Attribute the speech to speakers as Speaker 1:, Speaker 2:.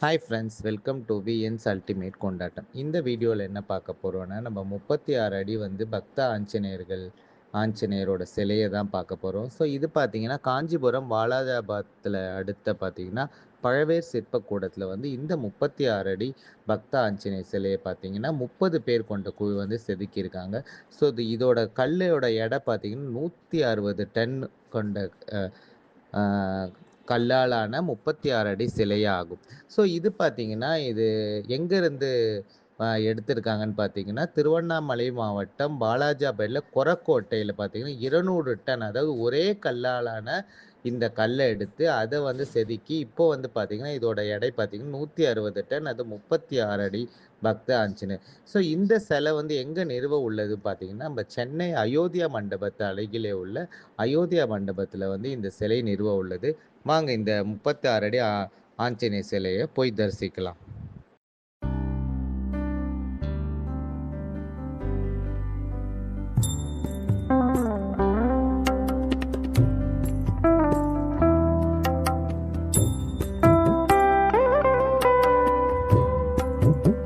Speaker 1: Hi friends welcome to VN's ultimate கொண்டாட்டம் இந்த வீடியோவில் என்ன பார்க்க போகிறோன்னா நம்ம முப்பத்தி ஆறு அடி வந்து பக்த ஆஞ்சநேயர்கள் ஆஞ்சநேயரோட சிலையை தான் பார்க்க போகிறோம் ஸோ இது பார்த்தீங்கன்னா காஞ்சிபுரம் வாலாஜாபாத்தில் அடுத்த பார்த்தீங்கன்னா பழவேர் சிற்பக்கூடத்தில் வந்து இந்த முப்பத்தி ஆறு அடி பக்த ஆஞ்சநேயர் சிலையை பார்த்தீங்கன்னா முப்பது பேர் கொண்ட குழு வந்து செதுக்கியிருக்காங்க. ஸோ இது இதோட கல்லோட எடை பார்த்தீங்கன்னா நூற்றி அறுபது டன் கொண்ட கல்லாலான முப்பத்தி ஆறு அடி சிலையாகும். ஸோ இது பார்த்தீங்கன்னா இது எங்கேருந்து எடுத்திருக்காங்கன்னு பார்த்தீங்கன்னா திருவண்ணாமலை மாவட்டம் பாலாஜாபேட்டில் கொரக்கோட்டையில் பார்த்தீங்கன்னா இருநூறு டன் அதாவது ஒரே கல்லாலான இந்த கல்லை எடுத்து அதை வந்து செதுக்கி இப்போ வந்து பார்த்தீங்கன்னா இதோட எடை பார்த்தீங்கன்னா நூற்றி அறுபது டன் அது முப்பத்தி ஆறு அடி பக்த ஆஞ்சநேயர் ஸோ இந்த சிலை வந்து எங்கே நிறுவ உள்ளது பார்த்தீங்கன்னா நம்ம சென்னை அயோத்தியா மண்டபத்து அருகிலே உள்ள அயோத்தியா மண்டபத்தில் வந்து இந்த சிலை நிறுவ உள்ளது. வாங்க இந்த முப்பத்தி ஆறு அடி ஆஞ்சநேய சிலையை போய் தரிசிக்கலாம் Mm-hmm.